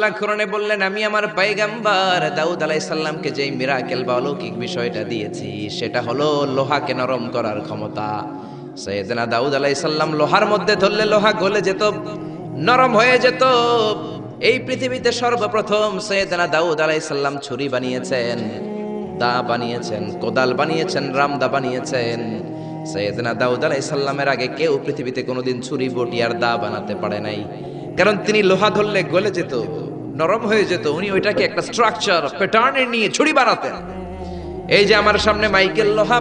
আল্লাহ কোরআনে বললেন, আমি আমার পাইগাম্বার দাউদ আলাইসাল্লামকে যেই মিরাকেল বা অলৌকিক বিষয়টা দিয়েছি, সেটা হলো লোহাকে নরম করার ক্ষমতা। সৈয়দনা দাউদ আলাইসাল্লাম লোহার মধ্যে ধরলে লোহা গলে যেত, নরম হয়ে যেত। এই পৃথিবীতে সর্বপ্রথম সৈয়দনা দাউদ আলাইসাল্লাম ছুরি বানিয়েছেন, দা বানিয়েছেন, কোদাল বানিয়েছেন, রামদা বানিয়েছেন। সৈয়দনা দাউদ আলাইসাল্লামের আগে কেউ পৃথিবীতে কোনোদিন ছুরি বটি আর দা বানাতে পারে নাই। কারণ তিনি লোহা ধরলে গলে যেত। নরম হয়ে যেত, উনি ওইটাকে একটা স্ট্রাকচার প্যাটার্নে নিয়ে ছুরি বানাতেন। এই যে আমার সামনে মাইকেল লোহা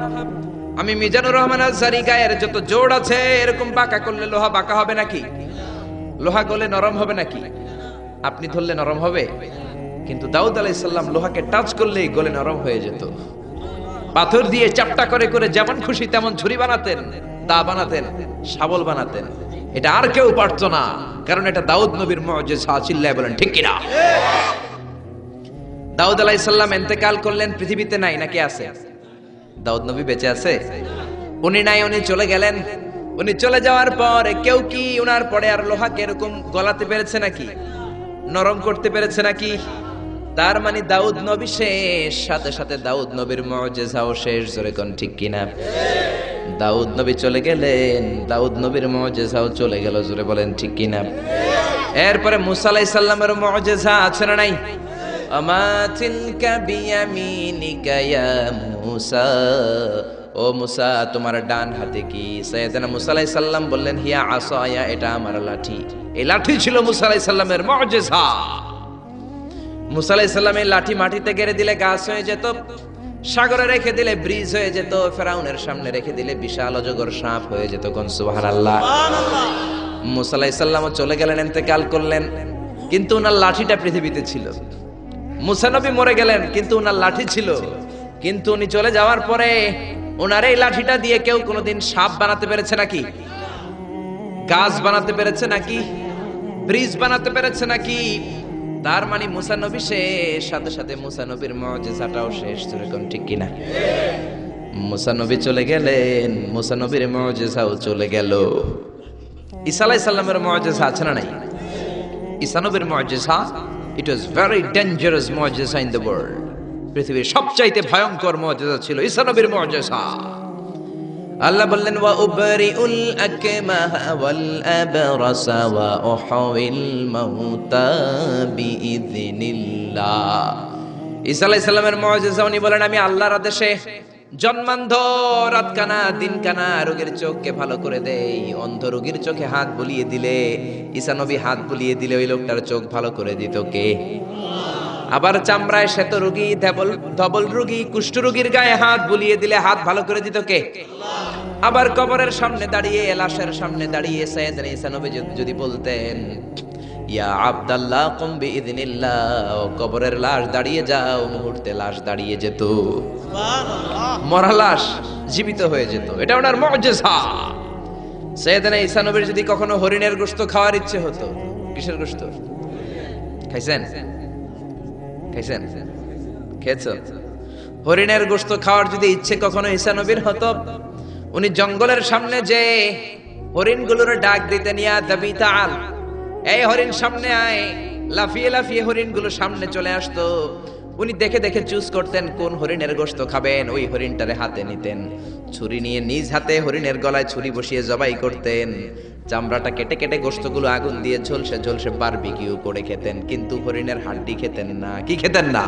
আমি মিজানুর রহমান আজহারি গায়ের যত জোর আছে, এরকম বাঁকা করলে লোহা বাঁকা হবে নাকি? লোহা গলে নরম হবে নাকি? আপনি ধরলে নরম হবে, কিন্তু দাউদ আলাইসাল্লাম লোহাকে টাচ করলেই গলে নরম হয়ে যেত। পাথর দিয়ে চাপটা করে করে যেমন খুশি তেমন ছুরি বানাতেন দা বানাতেন, শাবল বানাতেন। এটা আর কেউ পারতো না। কারণ এটা দাউদ নবীর মজেসা চিল্লায় বলেন, ঠিক কিনা? দাউদ আলাইসাল্লাম এতেকাল করলেন, পৃথিবীতে নাই নাকি আছে? দাউদ নবী বেঁচে আছে? উনি নাই, উনি চলে গেলেন। উনি চলে যাওয়ার পর কেউ কি উনার পরে আর লোহাকে এরকম গলাতে পেরেছে নাকি? নরম করতে পেরেছে নাকি? তার মানে দাউদ নবী শেষ, সাথে সাথে দাউদ নবীর মজেজাও শেষ, জোরে কোন ঠিক কিনা? দাউদ নবী চলে গেলেন, দাউদ নবীর মজেজাও চলে গেল, জোরে বলেন ঠিক কিনা? এরপরে মুসা আলাইহিস সালামের মজেজা আছে না নাই? ও মুসা, তোমার ডান হাতে কি? সৈয়দনা মুসা আলাইহিস সালাম বললেন, হিয়া আসায়া এটা আমার লাঠি। এই লাঠি ছিল মুসা আলাইহিস সালামের মজেজা। মুসা আলাইহিস লাঠি মাটিতে গেড়ে দিলে গাছ হয়ে যেত সাগরে রেখে দিলে ব্রিজ হয়ে যেত ফেরাউনের সামনে রেখে দিলে বিশাল অজগর সাপ হয়ে যেত কোন সুবহানাল্লাহ। মুসা আলাইহিস চলে গেলেন ইন্তেকাল করলেন কিন্তু ওনার লাঠিটা পৃথিবীতে ছিল। মুসা নবী মরে গেলেন কিন্তু ওনার লাঠি ছিল। কিন্তু উনি চলে যাওয়ার পরে ওনার এই লাঠিটা দিয়ে কেউ কোনোদিন সাপ বানাতে পেরেছে নাকি? গাছ বানাতে পেরেছে নাকি? ব্রিজ বানাতে পেরেছে নাকি? তার মানে মুসা নবী শেষ, সাথে সাথে মুসা নবীর মজেসাটাও শেষ যেরকম ঠিক কিনা? মুসা নবী চলে গেলেন, মুসা নবীর মজেসাও চলে গেল। ঈসা আলাইহিস সালামের মজেসা আছে না নাই? ঈসা নবীর মজেসা ইট ওয়াজ ভেরি ডেঞ্জারাস মজেসা ইন দ্য ওয়ার্ল্ড পৃথিবীর সবচাইতে ভয়ঙ্কর মজেসা ছিল ঈসা নবীর মজেসা আল্লাহ বললেন, ওয়া উবরিউল আকমাহা ওয়াল আবরাসা ওয়া উহউইল মাউতা বিইذনিল্লাহ ঈসা আলাইহিস সালামের মুজিজা উনি বলেন, আমি আল্লাহর আদেশে জন্মান্ধ রাত কানা দিন কানা রোগীর চোখকে ভালো করে দেই। অন্ধ রোগীর চোখে হাত বুলিয়ে দিলে, ঈসা নবী হাত বুলিয়ে দিলে ওই লোকটার চোখ ভালো করে দিত কে? আবার চামড়ায় শ্বেত রোগী ধবল ধবল রোগী কুষ্ঠ রোগীর গায়ে হাত বুলিয়ে দিলে হাত ভালো করে দিত কে? আবার কবরের সামনে দাঁড়িয়ে লাশের সামনে দাঁড়িয়ে সৈয়দ ঈসা নবী যদি- বলতেন ইয়া আব্দাল্লাহ কুম বিইذনিল্লাহ কবরের লাশ দাঁড়িয়ে যাও মুহূর্তে লাশ দাঁড়িয়ে যেত। মরা লাশ জীবিত হয়ে যেত। এটা ওনার মুজিজা। সৈয়দনা ঈসা নবীর যদি কখনো হরিণের গোস্ত খাওয়ার ইচ্ছে হতো কিসের গোশত? খাইছেন? খাইছেন খেয়েছো? হরিণের গোস্ত খাওয়ার যদি ইচ্ছে কখনো ঈসা নবীর হতো, উনি জঙ্গলের সামনে যে হরিণগুলোর ডাক দিতে নিয়া দাবি এই হরিণ সামনে আয়, লাফিয়ে লাফিয়ে হরিণগুলো সামনে চলে আসতো। উনি দেখে দেখে চুজ করতেন কোন হরিণের গোশত খাবেন। ওই হরিণটারে হাতে নিতেন। ছুরি নিয়ে নিজ হাতে হরিণের গলায় ছুরি বসিয়ে জবাই করতেন। চামড়াটা কেটে কেটে গোশতগুলো আগুন দিয়ে ঝলসে ঝলসে বারবিকিউ করে খেতেন। কিন্তু হরিণের হাড্ডি খেতেন না। কি খেতেন না?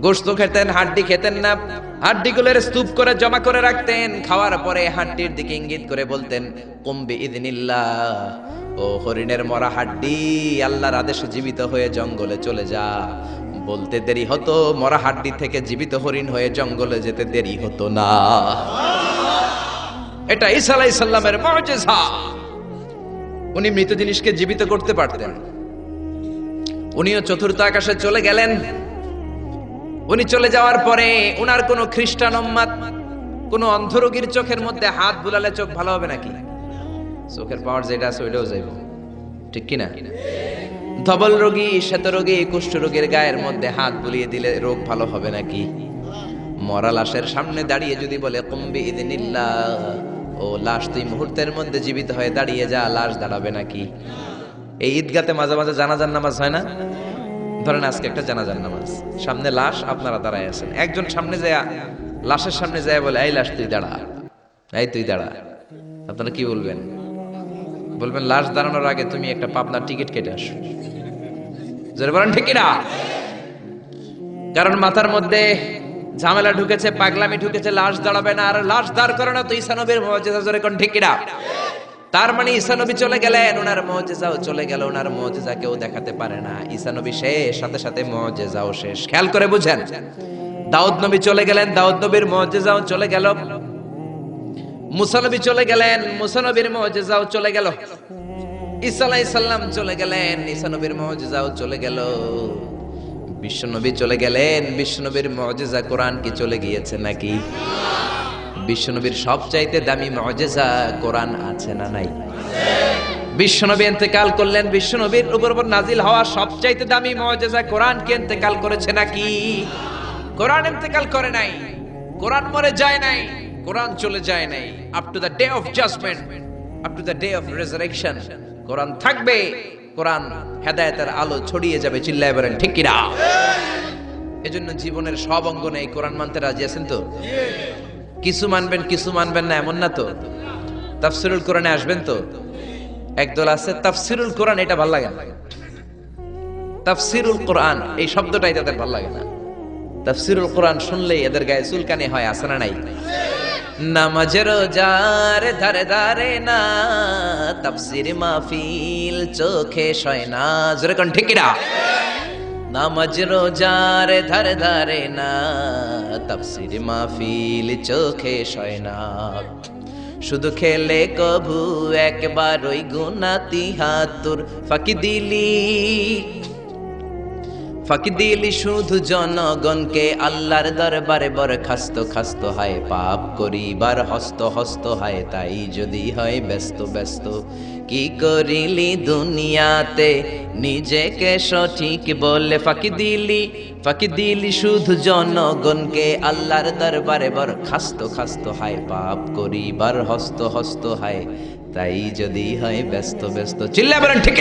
গোশত খেতেন, হাড্ডি খেতেন না। হাড্ডিগুলোর স্তূপ করে জমা করে রাখতেন। খাওয়ার পরে হাড্ডির দিকে ইঙ্গিত করে বলতেন, কুম্বি ইদিনিল্লাহ, ও হরিণের মরা হাড্ডি, আল্লাহর আদেশে জীবিত হয়ে জঙ্গলে চলে যা। বলতে দেরি হতো, মরা হাড্ডি থেকে জীবিত হরিণ হয়ে জঙ্গলে যেতে দেরি হতো না। এটা ঈসা মুজিজা। উনি মৃত জিনিসকে জীবিত করতে পারতেন। উনিও চতুর্থ আকাশে চলে গেলেন। উনি চলে যাওয়ার পরে উনার কোনো খ্রিস্টান উম্মাদ, কোনো অন্ধরোগীর চোখের মধ্যে হাত বুলালে চোখ ভালো হবে নাকি? চোখের পাওয়ার যেটা আছে ওইটাও যাইব। ঠিক কিনা? ধবল রোগী, শ্বেত রোগী, কুষ্ঠ রোগীর গায়ের মধ্যে হাত বুলিয়ে দিলে রোগ ভালো হবে নাকি? মরা লাশের সামনে দাঁড়িয়ে যদি বলে কুম্বি ইদিনিল্লাহ ও লাশ তুই মুহূর্তের মধ্যে জীবিত হয়ে দাঁড়িয়ে যা, লাশ দাঁড়াবে নাকি? এই ঈদগাতে মাঝে মাঝে জানাজার নামাজ হয় না? ধরেন আজকে একটা জানাজার নামাজ। সামনে লাশ আপনারা দাঁড়ায় আছেন। একজন সামনে যায়, লাশের সামনে যায় বলে, এই লাশ তুই দাঁড়া, এই তুই দাঁড়া। আপনারা কি বলবেন? বলবেন, লাশ দাঁড়ানোর আগে তুমি একটা পাবনার টিকিট কেটে আসো। জোরে বলেন, ঠিক না কারণ মাথার মধ্যে ঝামেলা ঢুকেছে, পাগলামি ঢুকেছে, লাশ দাঁড়াবে না, আর লাশ দাঁড় করে না তো ঈসানবীর মজেজা জোরে কোন ঠিক না তার মানে ঈসানবী চলে গেলেন, ওনার মজেজাও চলে গেল, ওনার মজেজা কেউ দেখাতে পারে না। ঈসানবী শেষ, সাথে সাথে মজেজাও শেষ। খেয়াল করে বুঝেন, দাউদ নবী চলে গেলেন, দাউদ নবীর মজেজাও চলে গেল। মুসানবী চলে গেলেন, মুসানবীর মজেজাও চলে গেল। আলাইহিস চলে গেলেন ঈসা নবীর মজেজাও চলে গেল। বিশ্বনবী চলে গেলেন, বিশ্বনবীর মজেজা কোরআন কি চলে গিয়েছে নাকি? বিশ্বনবীর সবচাইতে দামি মজেজা কোরআন আছে না নাই? বিশ্বনবী ইন্তেকাল করলেন, বিশ্বনবীর উপর উপর নাজিল হওয়া সবচাইতে দামি মজেজা কোরআন কে ইন্তেকাল করেছে নাকি? কোরআন ইন্তেকাল করে নাই, কোরআন মরে যায় নাই। কোরআন চলে যায় নাই। Up to the day of judgement up to the day of resurrection কোরআন থাকবে, কোরআন হেদায়েতের আলো ছড়িয়ে যাবে, চিল্লায় বলেন, ঠিক কিনা? এজন্য জীবনের সব অঙ্গনে এই কোরআন মানতে রাজি আছেন তো? কিছু মানবেন কিছু মানবেন না, এমন না তো? তাফসিরুল কোরআনে আসবেন তো? একদল আছে, তাফসিরুল কোরআন, এটা ভালো লাগে না। তাফসিরুল কোরআন, এই শব্দটাই তাদের ভালো লাগে না। তাফসিরুল কোরআন শুনলেই এদের গায়ে চুলকানি হয় আসে না নাই? নামাজের রোজার ধারে ধারে না, তাফসির মাহফিল চোখে শয় না। জোরে কোন ঠিকিরা নামাজ রোজার ধারে ধারে না, তাফসির মাহফিল চোখে শয় না। শুধু খেলে কভু একবার ওই গুনাতি হাতুর ফাঁকি দিলি। ফাঁকি দিলি শুধু জনগণকে, আল্লাহর দরবারে বড় খাস্ত খাস্ত হয়, পাপ করিবার হস্ত হস্ত হয়, তাই যদি হয় ব্যস্ত ব্যস্ত। কি করিলি দুনিয়াতে? নিজেকে সঠিক বলে ফাঁকি দিলি ফাঁকি দিলি শুধু জনগণকে, আল্লাহর দরবারে বড় খাস্ত হয়, পাপ করিবার হস্ত হস্ত হয়, তাই যদি হয় ব্যস্ত ব্যস্ত। চিল্লা বলেন, ঠিক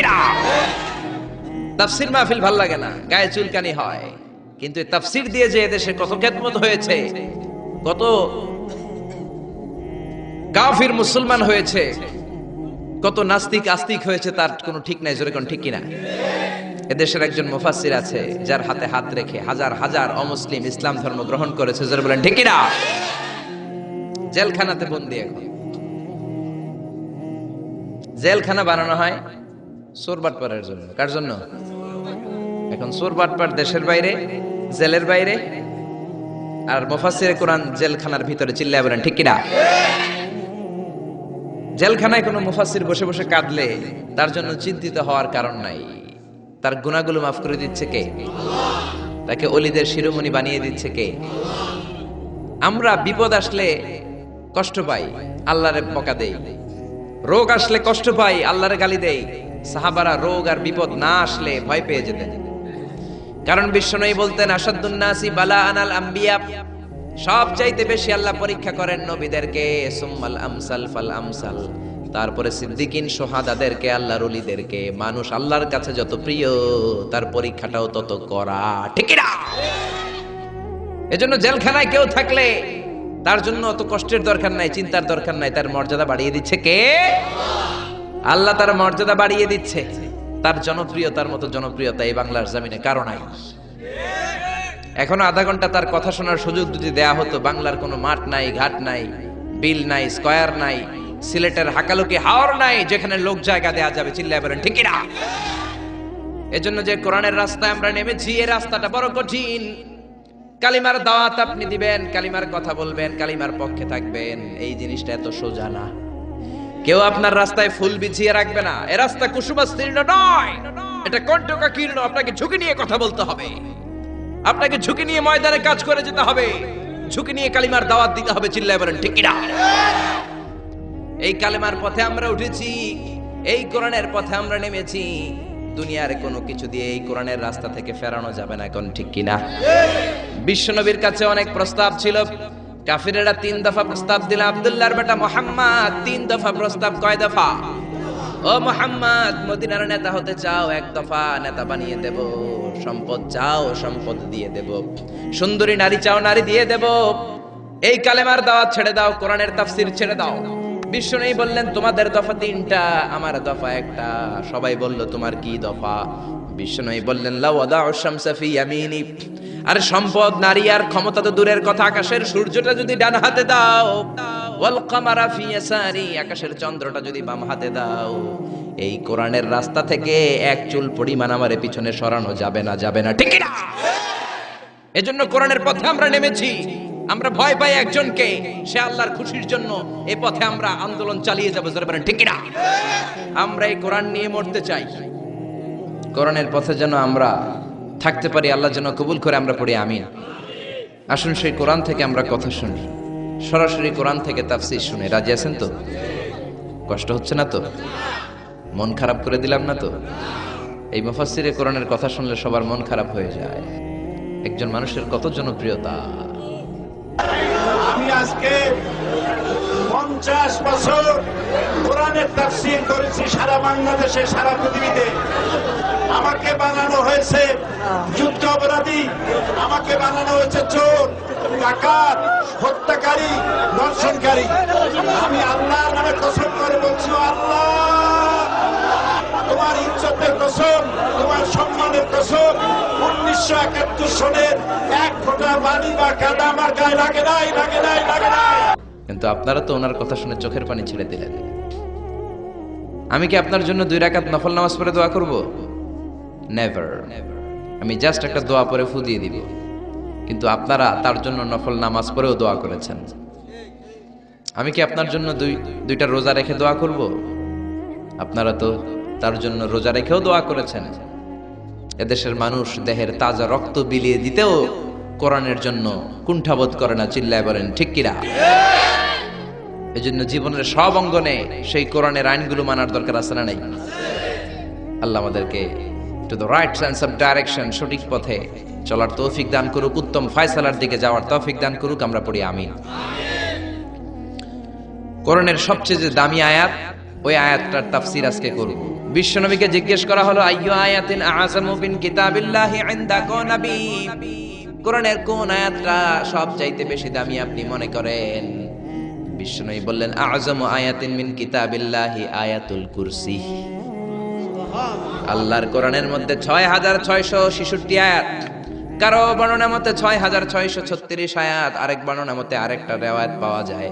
তাফসির মাহফিল ভালো লাগে না, গায়ে চুলকানি হয়। কিন্তু তাফসির দিয়ে যে এদেশে কত খেদমত হয়েছে, কত কাফির মুসলমান হয়েছে, কত নাস্তিক আস্তিক হয়েছে, তার কোনো ঠিক নাই, জোরে কোন ঠিক কিনা? এদেশের একজন মুফাসসির আছে, যার হাতে হাত রেখে হাজার হাজার অমুসলিম ইসলাম ধর্ম গ্রহণ করেছে, জোরে বলেন ঠিক কিনা? জেলখানাতে বন্দি এখন। জেলখানা বানানো হয় সোরবাটপাড়ের জন্য। কার জন্য? এখন সোরবাটপার দেশের বাইরে, জেলের বাইরে, আর মুফাসসিরে কোরআন জেলখানার ভিতরে চিল্লায় বলেন, ঠিক কিনা? জেলখানায় কোনো মুফাসসির বসে বসে কাঁদলে তার জন্য চিন্তিত হওয়ার কারণ নাই। তার গুণাগুলো মাফ করে দিচ্ছে কে? তাকে অলিদের শিরোমণি বানিয়ে দিচ্ছে কে? আমরা বিপদ আসলে কষ্ট পাই, আল্লাহরে বকা দেই। রোগ আসলে কষ্ট পাই, আল্লাহরে গালি দেই। সাহাবারা রোগ আর বিপদ না আসলে ভয় পেয়ে যেতেন। কারণ বিশ্বনয়ী বলতেন আসাদুন্নাসি বালা আনাল আম্বিয়া। সব চাইতে বেশি আল্লাহ পরীক্ষা করেন নবীদেরকে, সুম্মাল আমসাল ফাল আমসাল। তারপরে সিদ্দিকিন সোহাদাদেরকে, আল্লাহর অলিদেরকে মানুষ আল্লাহর কাছে যত প্রিয়, তার পরীক্ষাটাও তত করা। ঠিক না এজন্য জেলখানায় কেউ থাকলে তার জন্য অত কষ্টের দরকার নাই, চিন্তার দরকার নাই, তার মর্যাদা বাড়িয়ে দিচ্ছে কে? আল্লাহ তার মর্যাদা বাড়িয়ে দিচ্ছে। তার জনপ্রিয়তার মতো জনপ্রিয়তা এই বাংলার জামিনে কারও নাই। এখনও আধা ঘণ্টা তার কথা শোনার সুযোগ যদি দেয়া হতো, বাংলার কোনো মাঠ নাই, ঘাট নাই, বিল নাই, স্কয়ার নাই, সিলেটের হাকালুকি হাওর নাই, যেখানে লোক জায়গা দেয়া যাবে, চিল্লায় বলেন, ঠিক না এজন্য যে কোরআনের রাস্তায় আমরা নেমেছি এই রাস্তাটা বড় কঠিন। কালিমার দাওয়াত আপনি দিবেন, কালিমার কথা বলবেন, কালিমার পক্ষে থাকবেন, এই জিনিসটা এত সোজা না। কেউ আপনার রাস্তায় ফুল বিছিয়ে রাখবে না। এ রাস্তা কুসুমাস্তীর্ণ নয়। এটা কণ্টকা কীর্ণ। আপনাকে ঝুঁকি নিয়ে কথা বলতে হবে। আপনাকে ঝুঁকি নিয়ে ময়দানে কাজ করে যেতে হবে। ঝুঁকি নিয়ে কালিমার দাওয়াত দিতে হবে, চিল্লায় বলেন, ঠিক এই কালিমার পথে আমরা উঠেছি, এই কোরআনের পথে আমরা নেমেছি। দুনিয়ার কোনো কিছু দিয়ে এই কোরআনের রাস্তা থেকে ফেরানো যাবে না, এখন ঠিক কিনা? বিশ্বনবীর কাছে অনেক প্রস্তাব ছিল। কাফিরেরা তিন দফা প্রস্তাব দিল আব্দুল্লাহর বেটা মোহাম্মদ, তিন দফা প্রস্তাব কয় দফা? ও মোহাম্মদ, মদিনার নেতা হতে চাও, এক দফা নেতা বানিয়ে দেব, সম্পদ চাও, সম্পদ দিয়ে দেব। সুন্দরী নারী চাও, নারী দিয়ে দেব। এই কালেমার দাওয়াত ছেড়ে দাও, কোরআনের তাফসির ছেড়ে দাও। বিশ্ব নেই বললেন, তোমাদের দফা তিনটা, আমার দফা একটা। সবাই বলল, তোমার কি দফা? বিশ্ব নেই বললেন লাওয়াদা শামসা ফি ইয়ামিনি। আর সম্পদ, নারী আর ক্ষমতা তো দূরের কথা। আকাশের সূর্যটা যদি ডান হাতে দাও আকাশের চন্দ্রটা যদি বাম হাতে দাও। এই কোরআনের রাস্তা থেকে এক চুল পরিমাণ আমারে পিছনে সরানো যাবে না যাবে না। ঠিক না এজন্য কোরআনের পথে আমরা নেমেছি। আমরা ভয় পাই একজনকে, সে আল্লাহর খুশির জন্য এ পথে আমরা আন্দোলন চালিয়ে যাব ঠিক না আমরা এই কোরআন নিয়ে মরতে চাই। কোরআনের পথে যেন আমরা থাকতে পারি, আল্লাহ যেন কবুল করে আমরা পড়ি, আমিন। আসুন সেই কোরআন থেকে আমরা কথা শুনি। সরাসরি কোরআন থেকে তাফসি শুনে। রাজি আছেন তো? কষ্ট হচ্ছে না তো? মন খারাপ করে দিলাম না তো? এই মুফাসিরে কোরআনের কথা শুনলে সবার মন খারাপ হয়ে যায়। একজন মানুষের কত জনপ্রিয়তা। আমি আজকে পঞ্চাশ বছর কোরআনের তাফসির করেছি সারা বাংলাদেশে, সারা পৃথিবীতে। আমাকে বানানো হয়েছে যুদ্ধ অপরাধী, আমাকে বানানো হয়েছে চোর, ডাকাত, হত্যাকারী দর্শনকারী আমি আল্লাহর নামে কসম করে বলছি, আল্লাহ! তোমার ইজ্জতের কসম, তোমার সম্মানের কসম, উনিশশো একাত্তর সনের এক ফোঁটা বাড়ি বা কাদা আমার গায়ে লাগে নাই লাগে নাই লাগে নাই। কিন্তু আপনারা তো ওনার কথা শুনে চোখের পানি ছেড়ে দিলেন। আমি কি আপনার জন্য দুই রাকাত নফল নামাজ পড়ে দোয়া করব? নেভার আমি জাস্ট একটা দোয়া পরে ফু দিয়ে দিব। কিন্তু আপনারা তার জন্য নফল নামাজ পড়েও দোয়া করেছেন। আমি কি আপনার জন্য দুই দুইটা রোজা রেখে দোয়া করব? আপনারা তো তার জন্য রোজা রেখেও দোয়া করেছেন। এদেশের মানুষ দেহের তাজা রক্ত বিলিয়ে দিতেও কোরআনের জন্য কুণ্ঠাবোধ করে না, চিল্লায় বলেন, ঠিক কিরা এই জন্য জীবনের সব অঙ্গনে সেই কোরআনের আইনগুলো মানার দরকার আছে না নাই? আল্লাহ আমাদেরকে to the right sense of direction সঠিক পথে চলার তৌফিক দান করুক, উত্তম ফয়সালার দিকে যাওয়ার তৌফিক দান করুক, আমরা পড়ি আমিন। কোরআনের সবচেয়ে যে দামি আয়াত, ওই আয়াতটার তাফসীর আজকে করব। বিশ্বনবীকে জিজ্ঞেস করা হলো, আইয়ু আয়াতিন আযামু বিন কিতাবিল্লাহি ইনদাকা নবী? কোরআনের কোন আয়াতটা সব চাইতে বেশি দামি আপনি মনে করেন? বিশ্বনবী বললেন আযমু আয়াতিন মিন কিতাবিল্লাহি আয়াতুল কুরসি। আল্লাহর কোরআনের মধ্যে ছয় হাজার ছয়শো ছেষট্টি আয়াত। কারও বর্ণনা মতে ছয় হাজার ছয়শো ছত্রিশ আয়াত, আরেক বর্ণনা মতে আরেকটা রেওয়ায়ত পাওয়া যায়।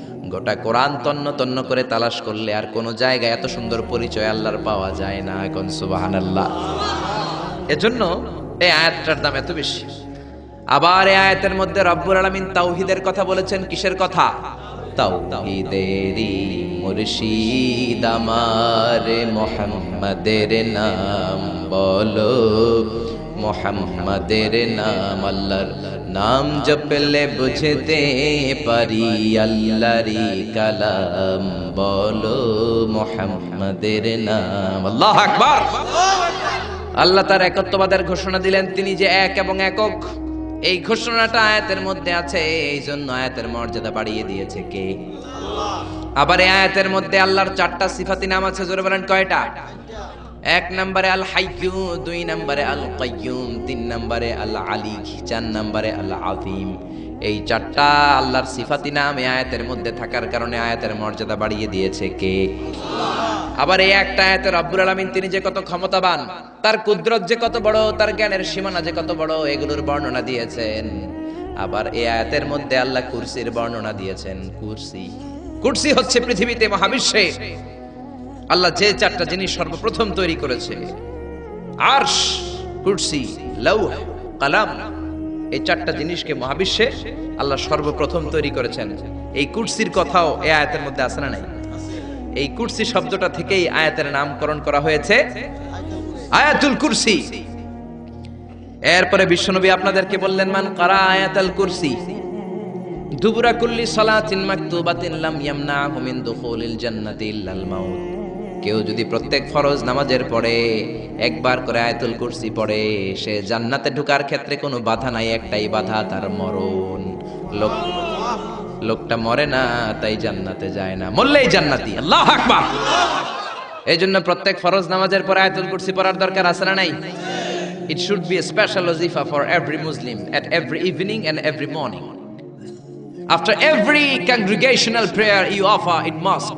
গোটা কোরআন তন্ন তন্ন করে তালাশ করলে আর কোন জায়গায় এত সুন্দর পরিচয় আল্লাহর পাওয়া যায় না এখন সুবাহান আল্লাহ এজন্য এই আয়াতটার দাম এত বেশি। আবার এই আয়াতের মধ্যে রব্বুল আলামিন তাওহীদের কথা বলেছেন, কিসের কথা? তাওহীদেরই মুর্শিদ আমার মোহাম্মদের নাম বলো। মোহাম্মদের নাম আল্লাহর নাম জপলে বুঝতে পারি আল্লাহরি কালাম। বলো মোহাম্মদের নাম। আল্লাহ আকবার। আল্লাহ তার একত্ববাদের ঘোষণা দিলেন, তিনি যে এক এবং একক। এই ঘোষণাটা আয়াতের মধ্যে আছে এই জন্য আয়াতের মর্যাদা বাড়িয়ে দিয়েছে কে? আবার এই আয়াতের মধ্যে আল্লাহর চারটা সিফাতি নাম আছে, জোরে বলেন কয়টা? এক নম্বরে আল হাইয়ু দুই নম্বরে আল কাইয়ুম তিন নম্বরে আল আলী চার নম্বরে আল আযীম এই চারটা আল্লাহর সিফাতি নাম এই আয়াতের মধ্যে থাকার কারণে আয়াতের মর্যাদা বাড়িয়ে দিয়েছে কে? আবার এই একটা আয়াতে রব্বুল আলামিন, তিনি যে কত ক্ষমতাবান, তার কুদরত যে কত বড়, তার জ্ঞানের সীমানা যে কত বড়, এগুলোর বর্ণনা দিয়েছেন। আবার এই আয়াতের মধ্যে আল্লাহ কুরসির বর্ণনা দিয়েছেন। কুরসি কুরসি হচ্ছে পৃথিবীতে মহাবিশ্বে। আল্লাহ যে চারটা জিনিস সর্বপ্রথম তৈরি করেছে। আরশ, কুরসি, লৌহ, কালাম, এই চারটা জিনিসকে মহাবিশ্বে আল্লাহ সর্বপ্রথম তৈরি করেছেন। এই কুরসির কথাও এই আয়াতের মধ্যে আছে না নাই? এই কুরসি শব্দটা থেকেই আয়াতের নামকরণ করা হয়েছে আয়াতুল কুরসি। এরপরে বিশ্বনবী আপনাদেরকে বললেন, মান কারা আয়াতুল কুরসি? দুবুরা কুল্লি সালাতিন মাকতুবাতিন লাম ইয়ামনাহু মিন দুখুলিল জান্নাতি ইল্লাল মাউত। কেউ যদি প্রত্যেক ফরজ নামাজের পরে একবার করে আয়তুল কুরসি পড়ে, সে জান্নাতে ঢুকার ক্ষেত্রে কোনো বাধা নাই, একটাই বাধা, তার মরণ। লোক, লোকটা মরে না, তাই জান্নাতে যায় না। মরলেই জান্নাতি। আল্লাহ আকবার! এই জন্য প্রত্যেক ফরজ নামাজের পরে আয়াতুল কুরসি পড়ার দরকার আছে না নাই? It should be special ওজিফা for every Muslim at every evening and every morning after every congregational prayer you offer it mask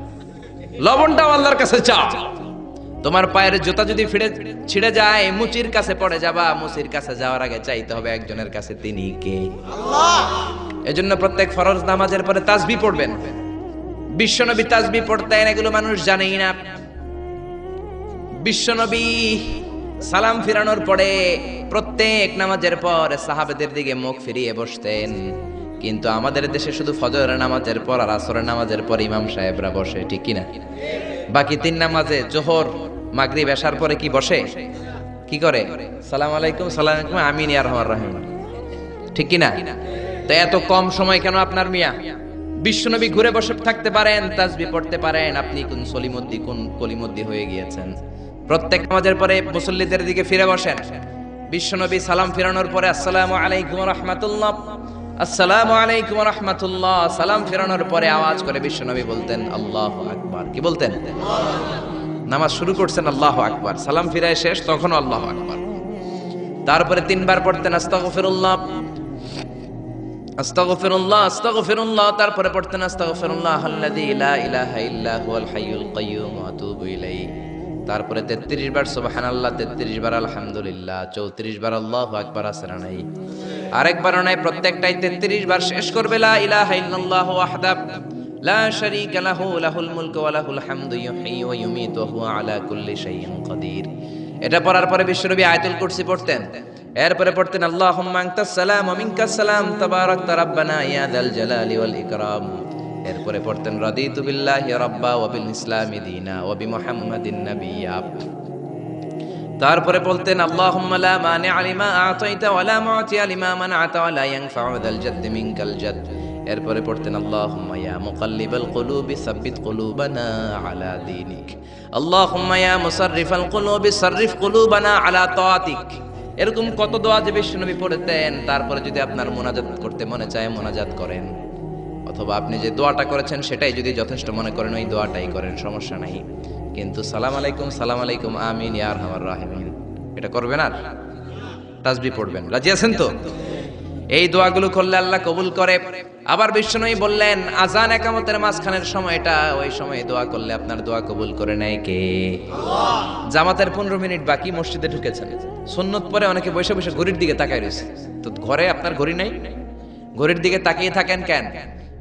লবণটাও আল্লাহর কাছে চাও। তোমার পায়ের জুতা যদি ফিরে ছিঁড়ে যায় মুচির কাছে পড়ে যাবা মুচির কাছে যাওয়ার আগে চাইতে হবে একজনের কাছে তিনি কে। এজন্য প্রত্যেক ফরজ নামাজের পরে তাসবি পড়বেন। বিশ্বনবী তাসবি পড়তেন এগুলো মানুষ জানেই না। বিশ্বনবী সালাম ফিরানোর পরে প্রত্যেক নামাজের পর সাহাবেদের দিকে মুখ ফিরিয়ে বসতেন। কিন্তু আমাদের দেশে শুধু ফজরের নামাজের পর আর আসরের নামাজের পর ইমাম সাহেবরা বসে, ঠিক কিনা? বাকি তিন নামাজে জোহর, মাগরিব, এশার পরে কি বসে? কি করে? সালাম আলাইকুম সালাম আলাইকুম, আমিন ইয়া রহমান রহিম। ঠিক কিনা? তো এত কম সময় কেন আপনার মিয়া? বিশ্বনবী ঘুরে বসে থাকতে পারেন, তাজবি পড়তে পারেন, আপনি কোন সলিমদ্দি, কোন কলিমদ্দি হয়ে গিয়েছেন? প্রত্যেক নামাজের পরে মুসল্লিদের দিকে ফিরে বসেন। বিশ্বনবী সালাম ফিরানোর পরে, আসসালামু আলাইকুম রহমাতুল্লাহ। আসসালামু আলাইকুম রহমাতুল্লাহ। সালাম ফিরানোর পরে আওয়াজ করে বলতেন, আল্লাহ আকবার। কি বলতেন? নামাজ শুরু করছেন, আল্লাহ আকবার। সালাম ফিরায় শেষ আল্লাহ আকবার। তারপরে তিনবার পড়তেন, আস্তাগফিরুল্লাহ। আস্তাগফিরুল্লাহ আস্তাগফিরুল্লাহ। তারপরে পড়তেন, আস্তাগফিরুল্লাহ আল্লাযী লা ইলাহা ইল্লা হুয়াল কাইয়্যুম ওয়া আতুবু ইলাইহি। তারপরে 33 বার সোবাহান আল্লাহ তেত্রিশ বার আলহামদুলিল্লাহ 34 বার আল্লাহ আকবার আছে না নাই? আরেকবার নাই, প্রত্যেকটাই 33 বার শেষ করবে, লা ইলাহা ইল্লাল্লাহ ওয়াহদা লা শারীকা লাহু, লাহুল মুলকু ওয়া লাহুল হামদু ইউহয়ী ওয়া ইউমীতু ওয়া হুয়া আলা কুল্লি শাইইন কাদির এটা পড়ার পরে বিশ্বনবী আয়াতুল কুরসি পড়তেন। এরপরে পড়তেন, আল্লাহুম্মা আনতাস সালাম ওয়া মিনকাস সালাম, তাবারাকতা রাব্বানা ইয়া যাল জালালি ওয়াল ইকরাম। এরপরে পড়তেন, রাদিতু বিল্লাহি রাব্বা ওয়া বিল ইসলামি দীনা ওয়া বিমুহাম্মাদিন নাবিয়্যা তারপরে বলতেন আল্লাহুম্মা লা মানি'a লিমা আ'তাইতা ওয়া লা মু'তিয়া লিমা মান'আতা ওয়া লা ইয়ানফা'ু যাল মিনকাল জাদ এরপরে পড়তেন আলা এরকম কত দোয়া যে পড়তেন, তারপরে যদি আপনার মোনাজাত করতে মনে চায়, মোনাজাত করেন। অথবা আপনি যে দোয়াটা করেছেন সেটাই যদি যথেষ্ট মনে করেন, ওই দোয়াটাই করেন, সমস্যা নাই। কিন্তু সালাম আলাইকুম সালাম আলাইকুম, আমিন ইয়ার হামার রাহিমিন। এটা করবেন আর? তাসবি পড়বেন। রাজি আছেন তো? এই দোয়াগুলো করলে আল্লাহ কবুল করে। আবার বিশ্বনবী বললেন, আজান একামতের মাঝখানের সময়টা, ওই সময় দোয়া করলে আপনার দোয়া কবুল করে নেয় কে? জামাতের পনেরো মিনিট বাকি, মসজিদে ঢুকেছেন। সুন্নত পরে অনেকে বসে বসে ঘড়ির দিকে তাকায় রয়েছে। তো ঘরে আপনার ঘড়ি নাই? ঘড়ির দিকে তাকিয়ে থাকেন কেন?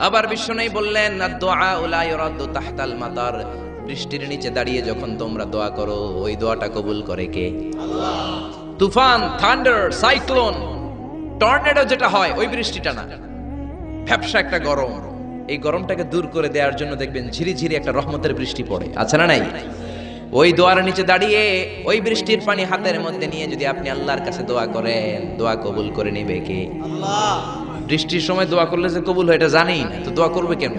আবার বিশ্বনবী বললেন দোয়া তাহতাল মাতার বৃষ্টির নিচে দাঁড়িয়ে যখন তোমরা দোয়া করো ওই দোয়াটা কবুল করে কে? তুফান থান্ডার সাইক্লোন টর্নেডো যেটা হয় ওই বৃষ্টিটা না। ফ্যাপসা একটা গরম। এই গরমটাকে দূর করে দেওয়ার জন্য দেখবেন ঝিরি ঝিরি একটা রহমতের বৃষ্টি পড়ে। আছে না নাই? ওই দোয়ার নিচে দাঁড়িয়ে ওই বৃষ্টির পানি হাতের মধ্যে নিয়ে যদি আপনি আল্লাহর কাছে দোয়া করেন দোয়া কবুল করে নিবে কে? বৃষ্টির সময় দোয়া করলে যে কবুল হয়, এটা জানি না তো দোয়া করবে কেন?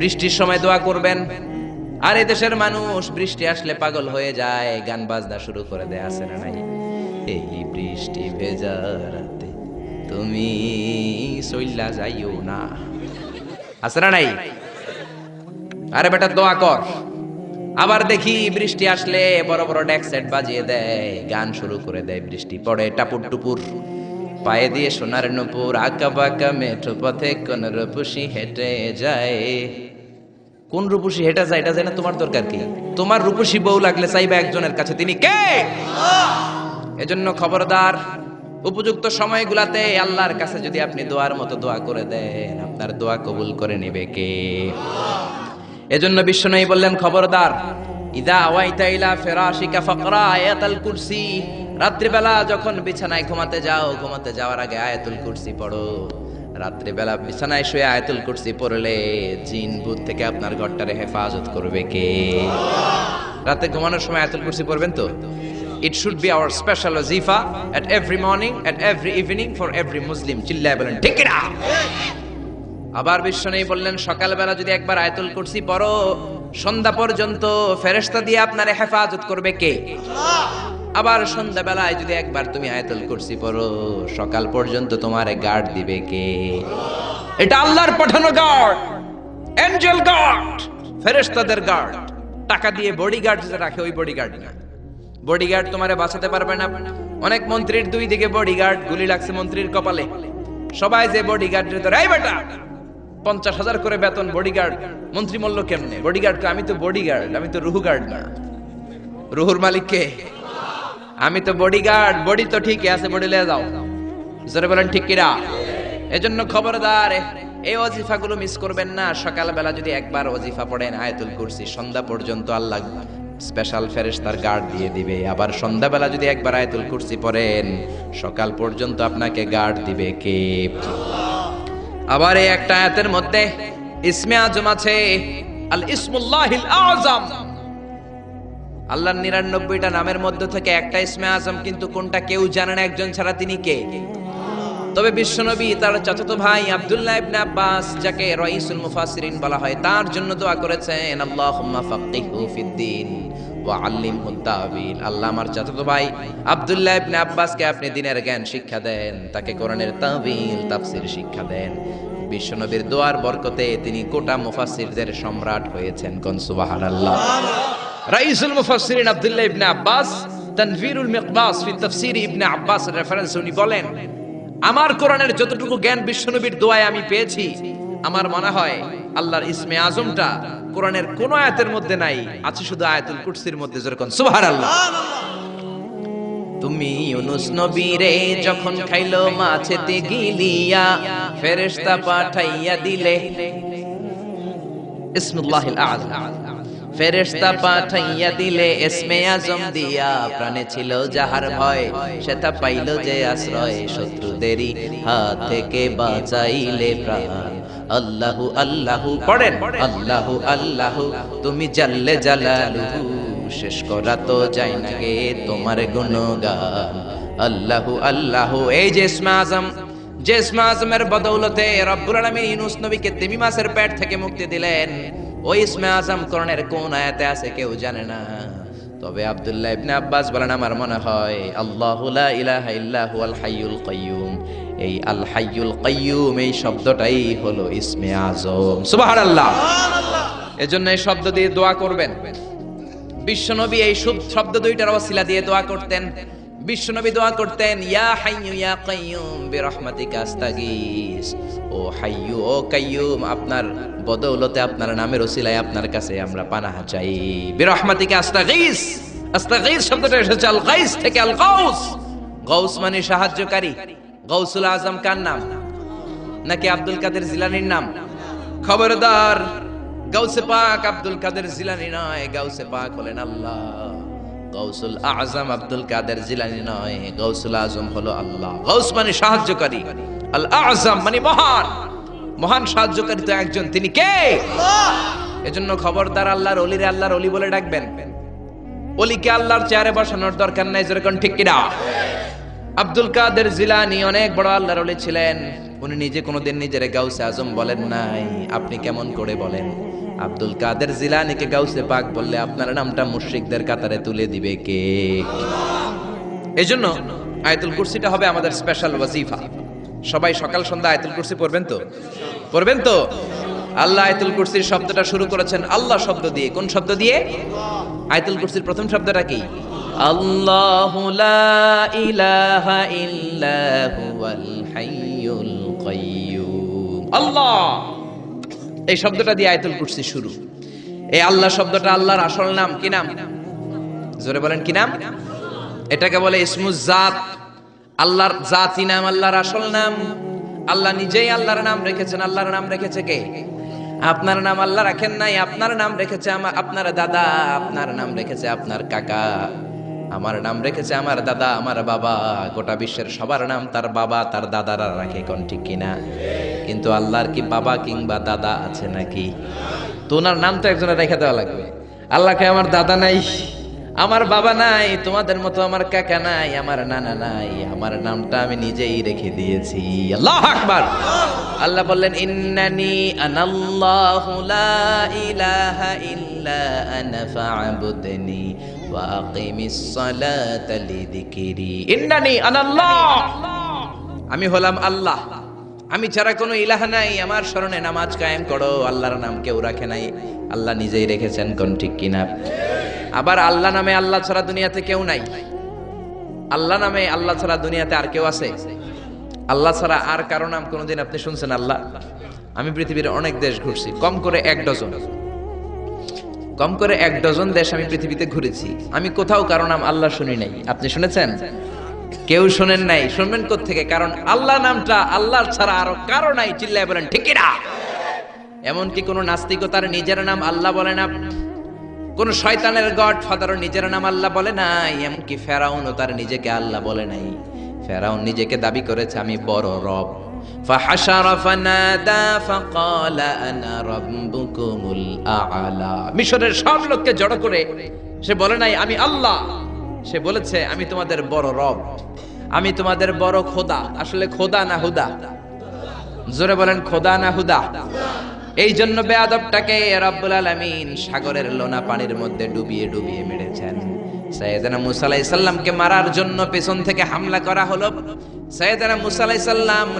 বৃষ্টির সময় দোয়া করবেন। আর দেশের মানুষ, বৃষ্টি আসলে পাগল হয়ে যায়, গান বাজনা শুরু করে দেয়, আছে না নাই? এই বৃষ্টি ভেজা রাতে তুমি সইলা যাইও না। আছে না নাই? আরে বেটা, দোয়া কর। আবার দেখি বৃষ্টি আসলে বড় বড় ডেক সেট বাজিয়ে দেয়, গান শুরু করে দেয় বৃষ্টি, পড়ে টাপুর টুপুর। পায়ে দিয়ে সোনার নুপুর আঁকা বাঁকা মেঠো পথে কোন রূপসী হেঁটে যায়। কোন রূপসী হেঁটে যায়, এটা জানে তোমার দরকার কি? তোমার রূপসী বউ লাগলে চাইবে একজনের কাছে। তিনি কে? এজন্য খবরদার, উপযুক্ত সময়গুলাতে আল্লাহর কাছে যদি আপনি দোয়ার মতো দোয়া করে দেন, আপনার দোয়া কবুল করে নেবে কে? এজন্য বিশ্বনবী বললেন, খবরদার, ইদা আওয়াইতা ইলা ফিরাশিকা ফাকরা আয়াতাল কুরসি। রাত্রিবেলা যখন বিছানায় ঘুমাতে যাও, ঘুমাতে যাওয়ার আগে আয়াতুল কুরসি পড়ো। রাত্রিবেলা বিছানায় শুয়ে আয়াতুল কুরসি পড়লে জিন ভূত থেকে আপনার ঘরটারে হেফাজত করবে কে? রাতে ঘুমানোর সময় আয়াতুল কুরসি পড়বেন তো? It should be our special ওয়াজিফা at every morning at every evening for every Muslim চিল্লায় বলেন, ঠিক না আবার বিশ্বনেই বললেন, সকালবেলা যদি একবার আয়াতুল কুরসি পড়ো, সন্ধ্যা পর্যন্ত ফেরেশতা দিয়ে আপনার হেফাজত করবে কে? আবার সন্ধ্যাবেলায় যদি একবার তুমি আয়াতুল কুরসি পড়ো, সকাল পর্যন্ত তোমার গার্ড দিবে কে? এটা আল্লাহর পাঠানো গার্ড এঞ্জেল গার্ড ফেরেশতাদের গার্ড টাকা দিয়ে বডিগার্ড যেটা রাখে, ওই বডিগার্ড না। বডিগার্ড তোমারে বাঁচাতে পারবে না। অনেক মন্ত্রীর দুই দিকে বডিগার্ড গুলি লাগছে মন্ত্রীর কপালে। সবাই যে বডিগার্ড এই বেটা, পঞ্চাশ হাজার করে বেতন বডিগার্ড মন্ত্রী মূল্য কেমনে? বডিগার্ড আমি তো বডিগার্ড আমি তো রুহু গার্ড না। রুহুর মালিক কে? আমি তো বডিগার্ড বডি তো ঠিকই আছে বডি লিয়ে যাও। জোরে বলেন, ঠিক কিরা এজন্য খবরদার, এই ওজিফাগুলো মিস করবেন না। সকালবেলা যদি একবার ওজিফা পড়েন, আয়াতুল কুরসি, সন্ধ্যা পর্যন্ত আল্লাহ স্পেশাল ফেরেশতার গার্ড দিয়ে দিবে। আবার সন্ধ্যাবেলা যদি একবার আয়াতুল কুরসি পড়েন, সকাল পর্যন্ত আপনাকে গার্ড দিবে কে? আবার এই একটা আয়াতের মধ্যে, ইসমে আজম আছে আল ইসমুল্লাহিল আজম আল্লাহর নিরানব্বইটা নামের মধ্যে থেকে একটা ইসমে আজম, কিন্তু কোনটা কেউ জানে না, একজন ছাড়া তিনি কে? তবে বিশ্বনবী তার চাচাতো ভাই আব্দুল্লাহ ইবনে আব্বাস, যাকে মুফাসসিরিন বলা হয়, তার জন্য দোয়া করেছেন, আল্লাহুম্মা ফাক্কিহু ফিদ্দিন ওয়া আল্লিমহু তাবিল আল্লাহ আমার চাচাতো ভাই আব্দুল্লাহ ইবনে আব্বাসকে আপনি দিনের জ্ঞান শিক্ষা দেন, তাকে কোরআনের তাবিল তাফসীর শিক্ষা দেন। বিশ্বনবীর দোয়ার বরকতে তিনি গোটা মুফাসসিরদের সম্রাট হয়েছেন, কোন সুবহানাল্লাহ। রাইসুল মুফাসসিরিন আব্দুল্লাহ ইবনে আব্বাস, তানভীরুল মিকবাস ফি তাফসীর ইবনে আব্বাস রেফারেন্স উনি বলেন, আমার কোরআনের যতটুকু জ্ঞান বিশ্বনবীর দোয়ায় আমি পেয়েছি, আমার মনে হয় আল্লাহর ইসমে আজমটা কোরআনের কোন আয়াতের মধ্যে নাই, আছে শুধু আয়াতুল কুরসির মধ্যে যেরকম। সুবহানাল্লাহ। তুমি ইউনুস নবীরে যখন খাইলো মাছেতে গিলিয়া, ফেরেশতা পাঠাইয়া দিলে। ইসমুল্লাহিল আযম ফেরেশতা পাঠাইয়া দিলে এসমে আজম দিয়া প্রাণে ছিল যাহার ভয় সেটা পাইল যে আশ্রয়, শত্রুদেরই হাত থেকে বাঁচাইলে প্রাণ। আল্লাহু আল্লাহু, পড়েন, আল্লাহু আল্লাহু, তুমি জাল্লে জালালুহু, শেষ করা তো যায় না গে তোমার গুণগান। আল্লাহু আল্লাহু, এই যে ইসমে আজম, যে ইসমে আজমের বদৌলতে রব্বুল আলামিন ইউনুস নবীকে তিমি মাসের পেট থেকে মুক্তি দিলেন। ওই ইসমে আজম করণের কোন আয়াতে আছে কেউ জানে না। তবে আব্দুল্লাহ ইবনে আব্বাস বলেন, আমার মনে হয় আল্লাহু লা ইলাহা ইল্লাহু আল হাইয়ুল কাইয়ুম। এই আল হাইয়ুল কাইয়ুম এই শব্দটাই হলো ইসমে আজম। সুবহানাল্লাহ। এজন্য এই শব্দ দিয়ে দোয়া করবেন। বিশ্বনবী এই শব্দ দুইটার ওসিলা দিয়ে দোয়া করতেন। বিশ্বনবী দোয়া করতেন, ইয়া হাইয়ু ইয়া কাইয়ুম বিরহমাতিকা আস্তাগীস। ও হাইয়ু, ও কাইয়ুম, আপনার বদৌলতে আপনার নামের ওসিলায় আপনার কাছে আমরা পানাহ চাই। বিরহমাতিকা আস্তাগীস আস্তাগীস শব্দটা এসেছে আল গাইস থেকে আল গাউস গাউস মানে সাহায্যকারী। গাউসুল আজম কার নাম? নাকি আব্দুল কাদের জিলানির নাম? খবরদার, গাউসে পাক আব্দুল কাদের জিলানি নয়, গাউসে পাক হলেন আল্লাহ। গৌসুল আজম আব্দুল কাদের জিলানি নয় গৌসুল আজম হলো আল্লাহ। গৌস মানে সাহায্যকারী। আল আজম মানে মহান। মহান সাহায্যকারী তো একজন। তিনি কে? এজন্য খবরদার আল্লাহর অলিরে আল্লাহর অলি বলে ডাকবেন। অলিকে আল্লাহর চেয়ারে বসানোর দরকার নাই যেরকম ঠিক কিনা? আব্দুল কাদের জিলানি অনেক বড় আল্লাহর অলি ছিলেন। উনি নিজে কোনোদিন নিজের গাউসে আজম বলেন নাই। আপনি কেমন করে বলেন? আব্দুল কাদের জিলানিকে গাউসে পাক বললে আপনার নামটা মুশরিকদের কাতারে তুলে দিবে কে? এই জন্য আয়াতুল কুরসিটা হবে আমাদের স্পেশাল ওয়াজিফা। সবাই সকাল সন্ধ্যা আয়াতুল কুরসি পড়বেন তো? পড়বেন তো? আল্লাহ আয়াতুল কুরসির শব্দটা শুরু করেছেন আল্লাহ শব্দ দিয়ে। কোন শব্দ দিয়ে? আয়াতুল কুরসির প্রথম শব্দটা কি? আল্লাহু লা ইলাহা ইল্লা হুয়াল হাইয়ুল কাইয়্যুম আল্লাহ! এই শব্দটা দিয়ে আয়াতুল কুরসি শুরু। এই আল্লাহ শব্দটা আল্লাহর আসল নাম, কি নাম? জোরে বলেন, কি নাম? এটাকে বলে ইসমুজ জাত। আল্লাহর জাতি নাম, আল্লাহর আসল নাম। আল্লাহ নিজেই আল্লাহর নাম রেখেছেন। আল্লাহর নাম রেখেছে কে? আপনার নাম আল্লাহ রাখেন নাই, আপনার নাম রেখেছে আমার আপনার দাদা, আপনার নাম রেখেছে আপনার কাকা। আমার নাম রেখেছে আমার দাদা, আমার বাবা। গোটা বিশ্বের সবার নাম তার বাবা, তার দাদারা রাখে কোন ঠিক কিনা? কিন্তু আল্লাহর কি বাবা কিংবা দাদা আছে নাকি? তো ওনার নাম তো একজনের রেখে দেওয়া লাগবে। আল্লাহকে আমার দাদা নাই, আমার বাবা নাই, তোমাদের মতো আমার কাকা নাই, আমার নানা নাই, আমার নামটা আমি নিজেই রেখে দিয়েছি। আল্লাহ আকবার। আল্লাহ বললেন, ইন্নানি আনাল্লাহু লা ইলাহা ইল্লা আনা ফা'বুদনি ওয়া আকিমিস সালাতা লিযিকরি ইন্নানি আনাল্লাহ। আমি হলাম আল্লাহ। আমি ছাড়া কোনো ইলাহ নাই, আমার স্মরণে নামাজ কায়েম করো, আল্লাহর নাম কেউ রাখে নাই। আল্লাহ নিজেই রেখেছেন কোন ঠিক কিনা। আবার আল্লাহ নামে আল্লাহ ছাড়া দুনিয়াতে কেউ নাই। আল্লাহ নামে আল্লাহ ছাড়া দুনিয়াতে আর কেউ আছে। আল্লাহ ছাড়া আর কারও নাম কোনোদিন আপনি শুনছেন আল্লাহ? আমি পৃথিবীর অনেক দেশ ঘুরছি, কম করে এক ডজন। কম করে এক ডজন দেশ আমি পৃথিবীতে ঘুরেছি। আমি কোথাও কারও নাম আল্লাহ শুনি নাই। আপনি শুনেছেন? কেউ শোনেন নাই শুনবেন থেকে কারণ আল্লাহ নামটা আল্লাহ ছাড়া আরো কারো নাই চিল্লায় বলেন ঠিক না এমনকি কোন নাস্তিকও তার নিজের নাম আল্লাহ বলে না কোন শয়তানের গড ফাদারও নিজের নাম আল্লাহ বলে নাই এমনকি ফেরাউনও তার নিজেকে আল্লাহ বলে নাই ফেরাউন নিজেকে দাবি করেছে আমি বড় রব فحشر فنادى فقال انا ربكم الاعلى মিশরের সব লোককে জড়ো করে সে বলে নাই আমি আল্লাহ সে বলেছে, আমি তোমাদের বড় রব। আমি তোমাদের বড় খোদা। আসলে খোদা না হুদা? জোরে বলেন, খোদা না হুদা? এই জন্য বেয়াদবটাকে রব্বুল আলামিন সাগরের লোনা পানির মধ্যে ডুবিয়ে ডুবিয়ে মেরেছেন। সৈয়দনা মুসা আলাইহিস মারার জন্য পেছন থেকে হামলা করা হলো। সৈয়দনা মুসা আলাইহিস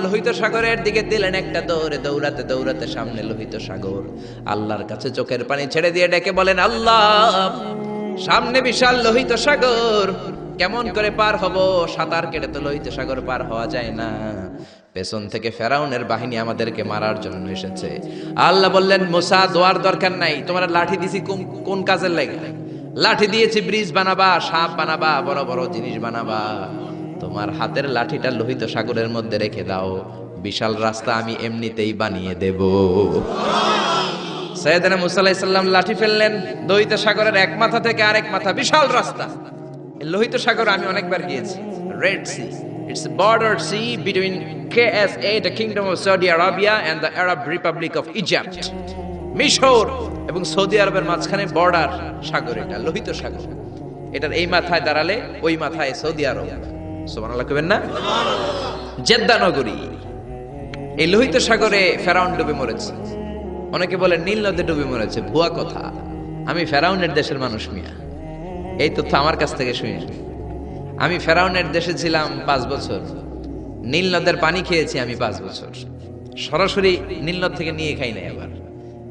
লোহিত সাগরের দিকে দিলেন একটা দৌড়ে, দৌড়াতে দৌড়াতে সামনে লোহিত সাগর। আল্লাহর কাছে চোখের পানি ছেড়ে দিয়ে ডেকে বলেন, আল্লাহ সামনে বিশাল লোহিত সাগর। কেমন করে পার হব? সাঁতার কেটে তো লোহিত সাগর পার হওয়া যায় না। পেছন থেকে ফেরাউনের বাহিনী আমাদেরকে মারার জন্য এসেছে। আল্লাহ বললেন, মোসা, দোয়ার দরকার নাই। তোমার লাঠি দিছি কোন- কাজের লাগে? লাঠি দিয়েছি, ব্রিজ বানাবা, সাপ বানাবা, বড় বড় জিনিস বানাবা। তোমার হাতের লাঠিটা লোহিত সাগরের মধ্যে রেখে দাও। বিশাল রাস্তা আমি এমনিতেই বানিয়ে দেব। সৈয়দনা মুসা আলাইহিস সালাম লাঠি ফেললেন। লোহিত সাগরের এক মাথা থেকে আরেক মাথা, বিশাল রাস্তা। লোহিত সাগর আমি অনেকবার গিয়েছি। Red sea border sea between KSA the kingdom of Saudi Arabia and the Arab Republic of মিশর এবং সৌদি আরবের মাঝখানে বর্ডার সাগর এটা, লোহিত সাগর। এটার এই মাথায় দাঁড়ালে ওই মাথায় সৌদি আরব। সুবহানাল্লাহ কবেন না? জেদ্দা নগরী। এই লোহিত সাগরে ফেরাউন ডুবে মরেছে। অনেকে বলে, নীল নদে ডুবে মরেছে, ভুয়া কথা। আমি ফেরাউনের দেশের মানুষ মিয়া। এই তথ্য আমার কাছ থেকে শুনি আমি ফেরাউনের দেশে ছিলাম পাঁচ বছর। নীল নদের পানি খেয়েছি আমি পাঁচ বছর। সরাসরি নীল নদ থেকে নিয়ে খাই নাই আবার।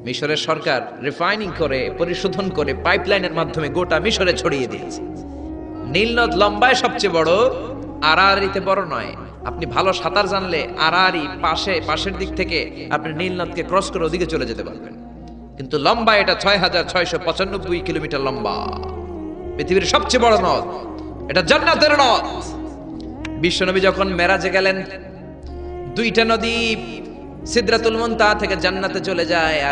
মিশরের সরকার রিফাইনিং করে, পরিশোধন করে পাইপলাইনের মাধ্যমে গোটা মিশরে ছড়িয়ে দিয়েছে। নীল নদ লম্বায় সবচেয়ে বড়, আড়াআড়িতে বড় নয় আপনি ভালো সাঁতার জানলে আড়াআড়ি, পাশে, পাশের দিক থেকে আপনি নীল নদকে ক্রস করে ওদিকে চলে যেতে পারবেন। কিন্তু লম্বা এটা ছয় হাজার ছয়শো পঁচানব্বই কিলোমিটার লম্বা। পৃথিবীর সবচেয়ে বড় নদ, এটা জান্নাতের নদ। বিশ্বনবী যখন মেরাজে গেলেন, দুইটা নদী সিদ্রাতুল মুনতাহা থেকে জান্নাতে চলে যায় আর